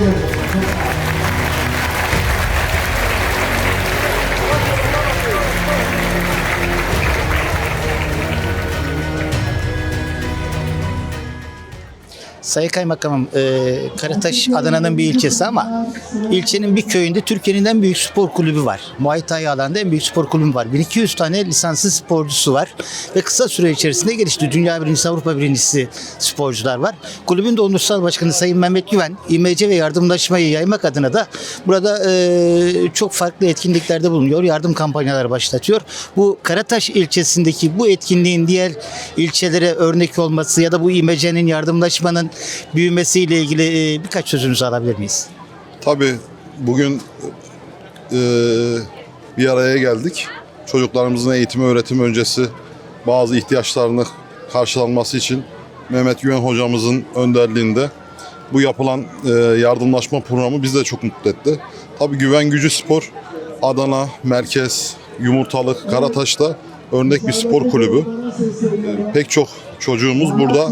네. Sayın Kaymakamım, e, Karataş Adana'nın bir ilçesi ama ilçenin bir köyünde Türkiye'nin en büyük spor kulübü var. Muay Thai alanda en büyük spor kulübü var. 1200 tane lisanslı sporcusu var ve kısa süre içerisinde gelişti. Dünya birincisi, Avrupa birincisi sporcular var. Kulübün de onursal başkanı Sayın Mehmet Güven, İMC ve yardımlaşmayı yaymak adına da burada e, çok farklı etkinliklerde bulunuyor. Yardım kampanyaları başlatıyor. Bu Karataş ilçesindeki bu etkinliğin diğer ilçelere örnek olması ya da bu İMC'nin yardımlaşmanın büyümesiyle ilgili e, birkaç sözünüzü alabilir miyiz? Tabii bugün e, bir araya geldik. Çocuklarımızın eğitim öğretim öncesi bazı ihtiyaçlarını karşılanması için Mehmet Güven hocamızın önderliğinde bu yapılan e, yardımlaşma programı bizi de çok mutlu etti. Tabii Güven Gücü Spor Adana, Merkez, Yumurtalık, Karataş'ta örnek bir spor kulübü. E, pek çok çocuğumuz burada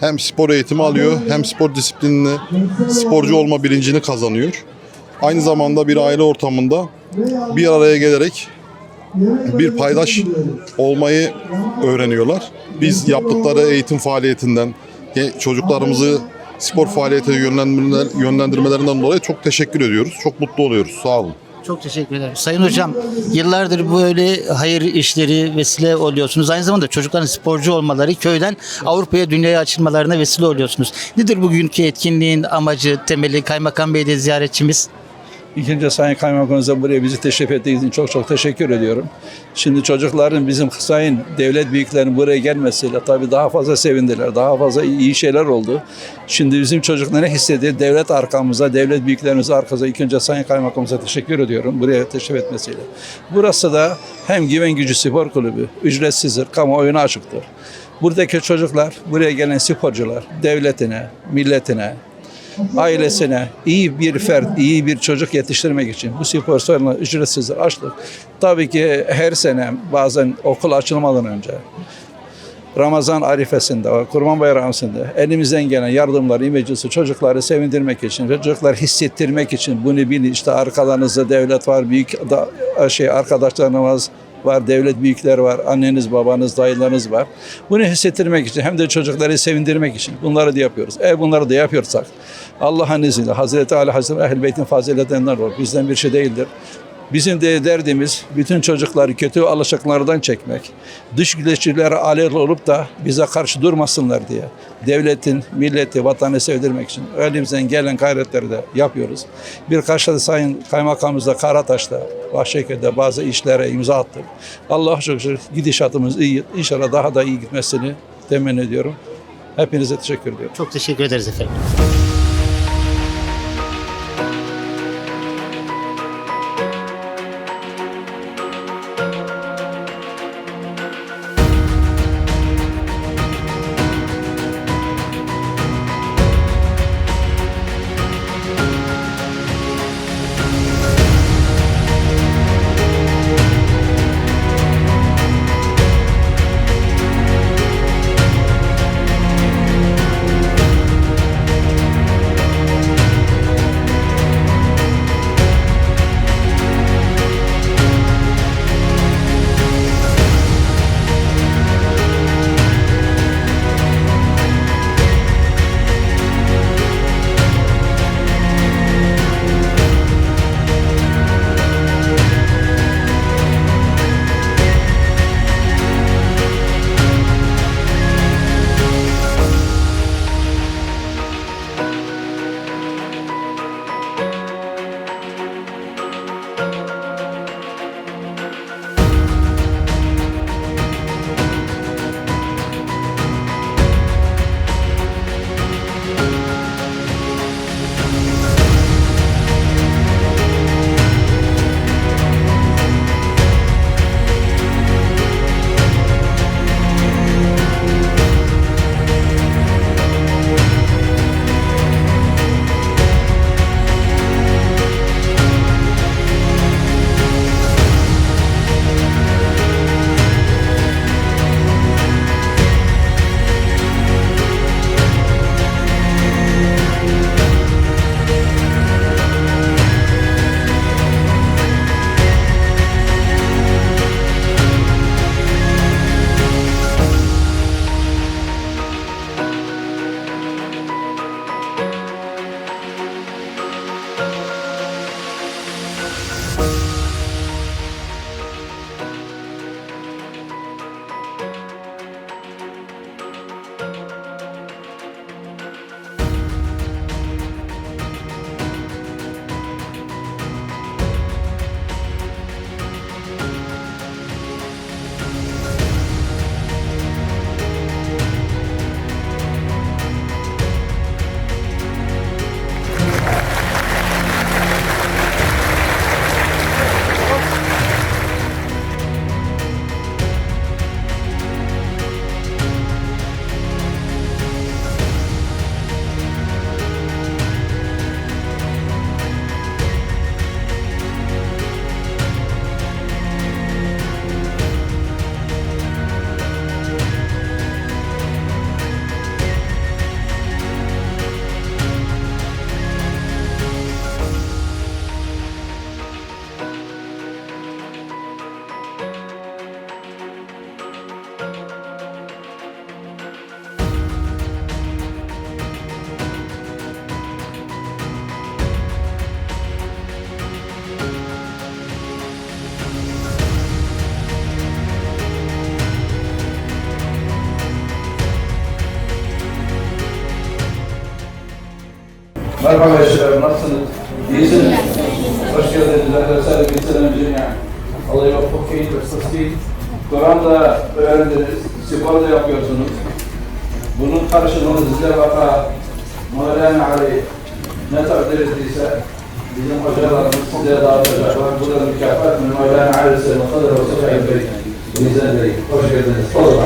hem spor eğitimi alıyor hem spor disiplinini, sporcu olma bilincini kazanıyor. Aynı zamanda bir aile ortamında bir araya gelerek bir paydaş olmayı öğreniyorlar. Biz yaptıkları eğitim faaliyetinden çocuklarımızı spor faaliyete yönlendirmeler- yönlendirmelerinden dolayı çok teşekkür ediyoruz. Çok mutlu oluyoruz. Sağ olun. Çok teşekkür ederim. Sayın Hocam, yıllardır böyle hayır işleri vesile oluyorsunuz. Aynı zamanda çocukların sporcu olmaları, köyden Avrupa'ya, dünyaya açılmalarına vesile oluyorsunuz. Nedir bugünkü etkinliğin amacı, temeli? Kaymakam Bey de ziyaretçimiz. İkinci Sayın Kaymakamımıza buraya bizi teşrif ettiğiniz için çok çok teşekkür ediyorum. Şimdi çocukların bizim sayın devlet büyüklerinin buraya gelmesiyle tabii daha fazla sevindiler. Daha fazla iyi şeyler oldu. Şimdi bizim çocuklar ne hissediyor? Devlet arkamıza, devlet büyüklerimiz arkamıza. İlk önce Sayın Kaymakamımıza teşekkür ediyorum buraya teşrif etmesiyle. Burası da hem Güven Gücü Spor Kulübü, ücretsizdir, kamuoyuna açıktır. Buradaki çocuklar, buraya gelen sporcular, devletine, milletine, ailesine iyi bir fert, iyi bir çocuk yetiştirmek için bu spor salonu ücretsiz açtık. Tabii ki her sene bazen okul açılmadan önce Ramazan arifesinde, Kurban Bayramı'nda elimizden gelen yardımları, imecisi çocukları sevindirmek için, çocuklar hissettirmek için bunu bilin. işte arkalarınızda devlet var, büyük da, şey arkadaşlarınız var, devlet büyükler var, anneniz, babanız, dayılarınız var. Bunu hissettirmek için hem de çocukları sevindirmek için bunları da yapıyoruz. Eğer bunları da yapıyorsak Allah'ın izniyle Hazreti Ali Hazreti Ehl-i Beyt'in faziletlerinden olur. Bizden bir şey değildir. Bizim de derdimiz bütün çocukları kötü alışıklardan çekmek. Dış güneşçilere alel olup da bize karşı durmasınlar diye. Devletin, milleti, vatanı sevdirmek için elimizden gelen gayretleri de yapıyoruz. Birkaç da Sayın Kaymakamımızla Karataş'ta, Bahçeköy'de bazı işlere imza attık. Allah şükür gidişatımız iyi. İnşallah daha da iyi gitmesini temenni ediyorum. Hepinize teşekkür ediyorum. Çok teşekkür ederiz efendim. Merhaba Eşref, nasılsınız? İyisiniz? Hoş geldiniz. Arkadaşlar, bir selam cümle. Allah yavrum, keyif ve sıskı. Kur'an'da öğrendiniz, spor da yapıyorsunuz. Bunun karşılığını size vaka Mevlana Ali ne takdir ettiyse bizim hocalarımız size dağıtacaklar. Bu da mükafat Mevlana Ali Selam Kadir ve Sıfır Bey. Bizden Bey. Hoş geldiniz. Olur.